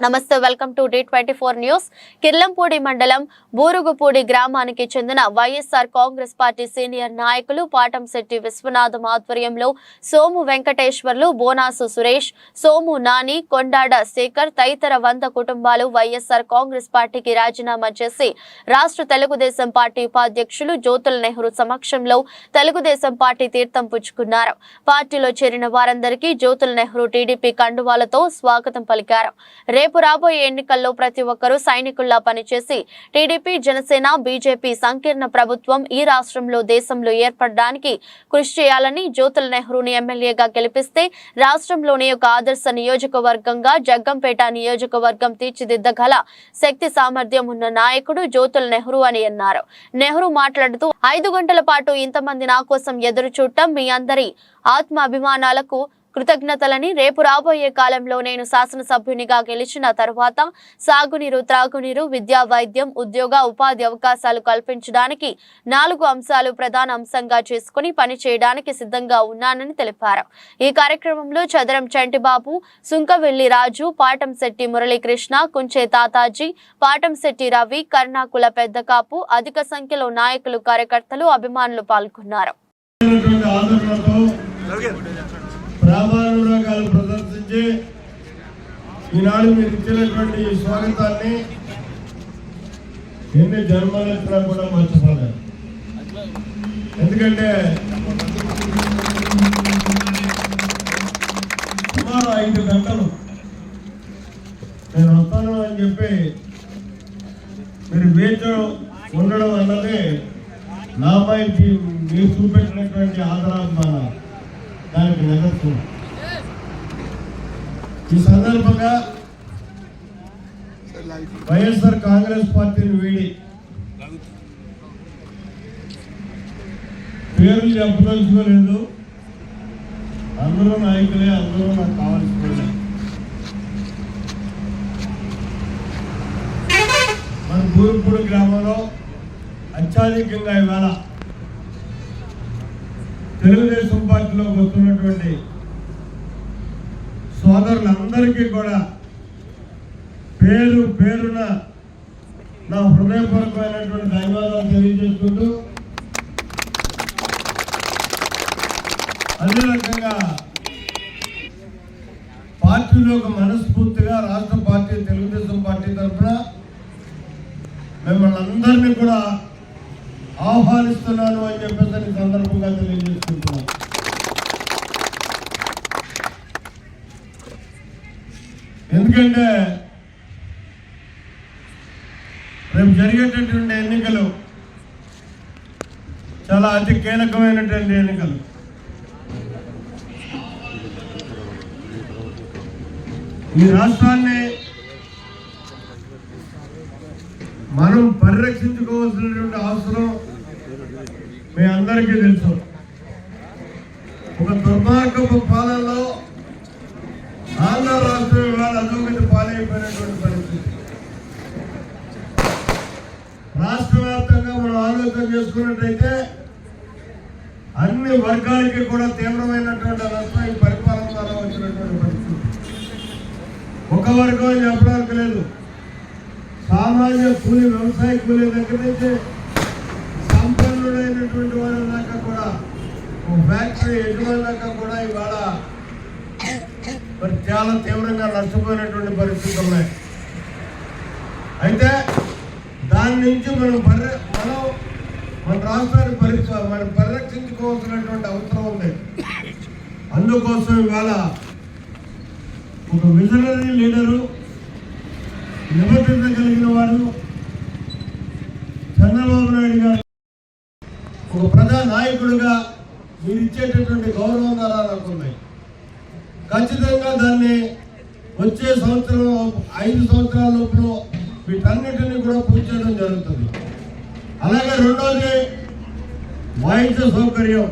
నమస్తే welcome to the twenty four news. Kirlampudi మండలం బూరుగుపూడి గ్రామానికి చెందిన వైఎస్ఆర్ కాంగ్రెస్ పార్టీ సీనియర్ నాయకులు పాటంశెట్టి విశ్వనాథం ఆధ్వర్యంలో సోము వెంకటేశ్వర్లు బోనాసు సురేష్ సోము నాని కొండాడ శేఖర్ తదితర వంద కుటుంబాలు వైఎస్ఆర్ కాంగ్రెస్ పార్టీకి రాజీనామా చేసి రాష్ట్ర తెలుగుదేశం పార్టీ ఉపాధ్యక్షులు జ్యోతుల నెహ్రూ సమక్షంలో తెలుగుదేశం పార్టీ తీర్థం పుచ్చుకున్నారు. పార్టీలో చేరిన వారందరికీ జ్యోతుల నెహ్రూ టీడీపీ కండువాలతో స్వాగతం పలికారు. రేపు రాబోయే ఎన్నికల్లో ప్రతి ఒక్కరూ సైనికుల్లా పనిచేసి టీడీపీ జనసేన బీజేపీ సంకీర్ణ ప్రభుత్వం ఈ రాష్ట్రంలో దేశంలో ఏర్పడడానికి కృషి చేయాలని జ్యోతుల నెహ్రూని ఎమ్మెల్యేగా గెలిపిస్తే రాష్ట్రంలోని ఒక ఆదర్శ నియోజకవర్గంగా జగ్గంపేట నియోజకవర్గం తీర్చిదిద్దగల శక్తి సామర్థ్యం ఉన్న నాయకుడు జ్యోతుల నెహ్రూ అని అన్నారు. నెహ్రూ మాట్లాడుతూ ఐదు గంటల పాటు ఇంతమంది నా కోసం ఎదురు చూడటం మీ అందరి ఆత్మ అభిమానాలకు కృతజ్ఞతలని రేపు రాబోయే కాలంలో నేను శాసనసభ్యునిగా గెలిచిన తర్వాత సాగునీరు త్రాగునీరు విద్యా వైద్యం ఉద్యోగ ఉపాధి అవకాశాలు కల్పించడానికి నాలుగు అంశాలు ప్రధాన అంశంగా చేసుకుని పనిచేయడానికి సిద్ధంగా ఉన్నానని తెలిపారు. ఈ కార్యక్రమంలో చదరం చంటిబాబు సుంకవెల్లి రాజు పాటంశెట్టి మురళీకృష్ణ కుంచే తాతాజీ పాటంశెట్టి రవి కర్ణాకుల పెద్దకాపు అధిక సంఖ్యలో నాయకులు కార్యకర్తలు అభిమానులు పాల్గొన్నారు. ప్రామాణికాలు ప్రదర్శించి ఈనాడు మీరు ఇచ్చినటువంటి ఈ స్వాగతాన్ని ఎన్ని జన్మలు ఎత్తినా కూడా మర్చిపోలేదు ఎందుకంటే సుమారు ఐదు గంటలు నేను వస్తాను అని చెప్పి మీరు వేచి ఉండడం అన్నది నాపై మీరు చూపెట్టినటువంటి ఆదరాభిమానం. దానికి నిదర్శనం ఈ సందర్భంగా వైఎస్ఆర్ కాంగ్రెస్ పార్టీని వీడి పేర్లు చెప్పదలుచుకోలేదు. అందరూ నాయకులే అందరూ నాకు కావాల్సిన మన బూరుపూడి గ్రామంలో అత్యాధికంగా ఇవాళ తెలుగుదేశం పార్టీలోకి వస్తున్నటువంటి సోదరులందరికీ కూడా పేరు పేరున నా హృదయపూర్వకమైనటువంటి ధన్యవాదాలు తెలియజేసుకుంటూ అదే రకంగా పార్టీలోకి మనస్ఫూర్తిగా రాష్ట్ర పార్టీ తెలుగుదేశం పార్టీ తరఫున మిమ్మల్ని అందరినీ కూడా ఆహ్వానిస్తున్నాను అని చెప్పేసి సందర్భంగా తెలియజేస్తాను ఎందుకంటే రేపు జరిగేటటువంటి ఎన్నికలు చాలా అతి కీలకమైనటువంటి ఎన్నికలు. ఈ రాష్ట్రాన్ని మనం పరిరక్షించుకోవాల్సినటువంటి అవసరం మీ అందరికీ తెలుసు. ఒక దుర్మార్గపు పాలనలో ఆంధ్ర రాష్ట్రం ఇవాళ అధోగతి పాలైపోయినటువంటి పరిస్థితి రాష్ట్ర వ్యాప్తంగా చేసుకున్నట్టయితే అన్ని వర్గాలకి కూడా తీవ్రమైనటువంటి నష్టం ఈ పరిపాలన ద్వారా వచ్చినటువంటి పరిస్థితి. ఒక వర్గం చెప్పడానికి లేదు. సామాన్య కూలి వ్యవసాయ కూలీ దగ్గర నుంచి సంపన్నుడైనటువంటి వారి దాకా కూడా ఫ్యాక్టరీ ఎటువంటి దాకా కూడా ఇవాళ మరి చాలా తీవ్రంగా నష్టపోయినటువంటి పరిస్థితులు ఉన్నాయి. అయితే దాని నుంచి మనం మనం మన రాష్ట్రాన్ని పరీక్ష మనం పరిరక్షించుకోవాల్సినటువంటి అవసరం ఉంది. అందుకోసం ఇవాళ ఒక విజనరీ లీడరు నిబద్ధత కలిగిన వారు చంద్రబాబు నాయుడు గారు ఒక ప్రజా నాయకుడిగా మీరు ఇచ్చేటటువంటి గౌరవం ధర నాకు ఉన్నాయి ఖచ్చితంగా దాన్ని వచ్చే సంవత్సరం ఐదు సంవత్సరాల లోపల వీటన్నిటిని కూడా పూర్తి చేయడం జరుగుతుంది. అలాగే రెండోది వాయిద్య సౌకర్యం.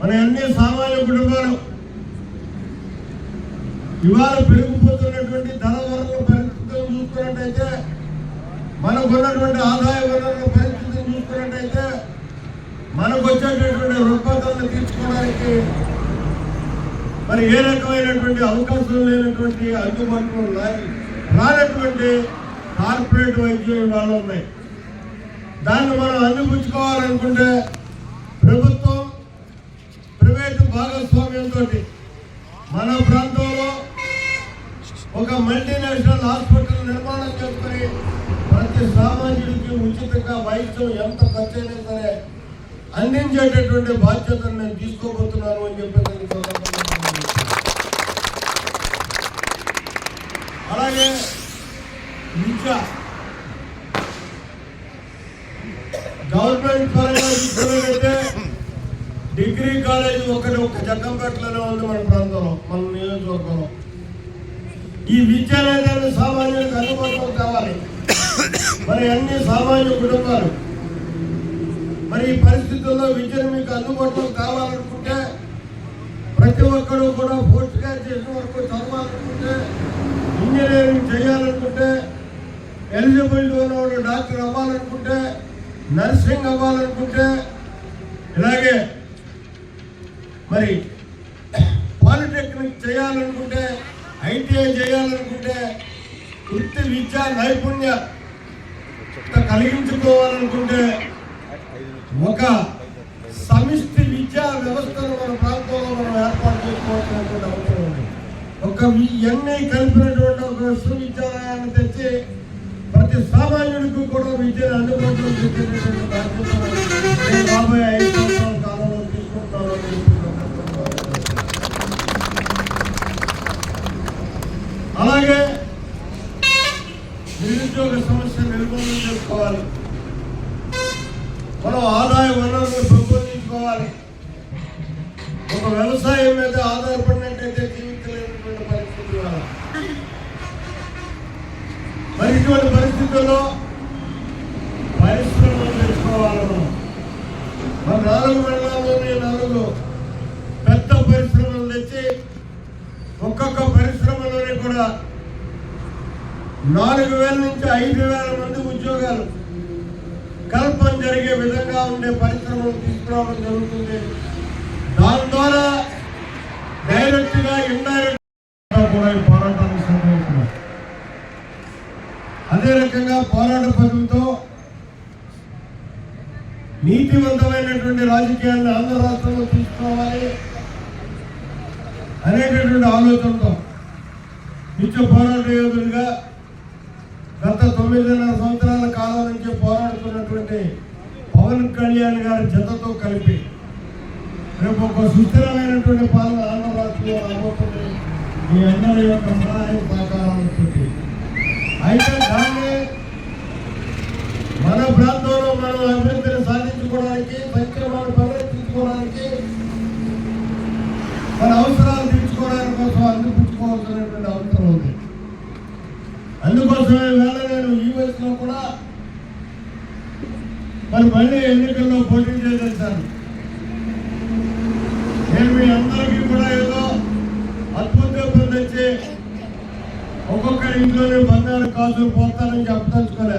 మన అన్ని సామాన్య కుటుంబాలు ఇవాళ పెరిగిపోతున్నటువంటి ధన వనరుల పరిస్థితులను చూసుకున్నట్టయితే మనకు ఉన్నటువంటి ఆదాయ వనరుల పరిస్థితిని చూసుకున్నట్టయితే మనకు వచ్చేటటువంటి రుగ్మతలను తీర్చుకోవడానికి మరి ఏ రకమైనటువంటి అవకాశం లేనటువంటి అందుబాటులో ఉన్నాయి రానటువంటి కార్పొరేట్ వైద్యం ఇవాళ ఉన్నాయి. దాన్ని మనం అందిపుచ్చుకోవాలనుకుంటే ప్రభుత్వం ప్రైవేటు భాగస్వామ్యంతో మన ప్రాంతంలో ఒక మల్టీనేషనల్ హాస్పిటల్ నిర్మాణం చేసుకుని ప్రతి సామాన్యుడికి ఉచితంగా వైద్యం ఎంత ఖర్చైనా సరే అందించేటటువంటి బాధ్యతను నేను తీసుకోబోతున్నాను అని చెప్పేసి అలాగే విద్య. గవర్నమెంట్ పరంగా చూసుకున్నట్లయితే డిగ్రీ కాలేజ్ ఒకటి ఒక జగ్గంపేటలోనే ఉంది మన ప్రాంతంలో మన నియోజకవర్గంలో. ఈ విద్య సామాన్యులకు అందుబాటులో కావాలి. మరి అన్ని సామాన్య కుటుంబాలు మరి ఈ పరిస్థితుల్లో విద్యను మీకు అందుబాటులో కావాలనుకుంటే ప్రతి ఒక్కరూ కూడా పోస్ట్ చేసిన వరకు చదవాలనుకుంటే ఇంజనీరింగ్ చేయాలనుకుంటే ఎలిజిబిలిటీ ఉన్నవాడు డాక్టర్ అవ్వాలనుకుంటే నర్సింగ్ అవ్వాలనుకుంటే ఇలాగే. మరి పాలిటెక్నిక్ చేయాలనుకుంటే ఐటీఐ చేయాలనుకుంటే వృత్తి విద్యా నైపుణ్య కలిగించుకోవాలనుకుంటే ఒక సమిష్టి విద్యా వ్యవస్థను మన ప్రాంతంలో మనం ఏర్పాటు చేసుకోవాల్సినటువంటి అవసరం ఉంది. ఒక వి- ఇవన్నీ కలిపినటువంటి ఒక విశ్వవిద్యాలయాన్ని తెచ్చి ప్రతి సామాన్యుడికి కూడా విద్యను అందుబాటులో పెట్టేటటువంటి బాధ్యత రాబోయే ఐదు సంవత్సరాల కాలంలో తీసుకుంటాను అలాగే నిరుద్యోగ సమస్య నిర్మూలన చేసుకోవాలి. మనం ఆదాయ వనరులను పెంపొందించుకోవాలి. ఒక వ్యవసాయం మీద ఆధారపడినట్టయితే జీవించలేనటువంటి పరిస్థితి ఇవాళ. మరి ఇటువంటి పరిస్థితుల్లో పరిశ్రమలు తెచ్చుకోవాలను. మన నాలుగు మండలాల్లోని నాలుగు పెద్ద పరిశ్రమలు తెచ్చి ఒక్కొక్క పరిశ్రమలోనే కూడా నాలుగు వేల నుంచి ఐదు వేల మంది ఉద్యోగాలు కల్పన జరిగే విధంగా ఉండే పరిశ్రమలు తీసుకురావడం జరుగుతుంది. దాని ద్వారా డైరెక్ట్గా ఇండైరెక్ట్ కూడా పోరాటం అదే రకంగా పోరాట పదంతో నీతివంతమైనటువంటి రాజకీయాన్ని ఆంధ్ర రాష్ట్రంలో తీసుకోవాలి అనేటటువంటి ఆలోచనతో నిత్య పోరాట యోధులుగా గత తొమ్మిదిన్నర సంవత్సరాల కాలం నుంచి పోరాడుతున్నటువంటి పవన్ కళ్యాణ్ గారి జతతో కలిపి రేపు ఒక సుస్థిరమైనటువంటి పాలన ఆంధ్ర రాష్ట్రంలో రాబోతుంది. మీ అందరి యొక్క సహాయ సహకారాలతో అయితే మరి మళ్ళీ ఎన్నికల్లో పోటీ చేసేసాను నేను మీ అందరికీ కూడా ఏదో అద్భుతంగా తెచ్చి ఒక్కొక్కరి ఇంట్లోనే బంగారు కాజులు పోతానని చెప్పదలుచుకోలే.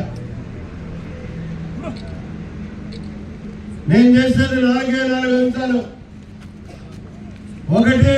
నేను చేసేది నాలుగే నాలుగు అంశాలు. ఒకటి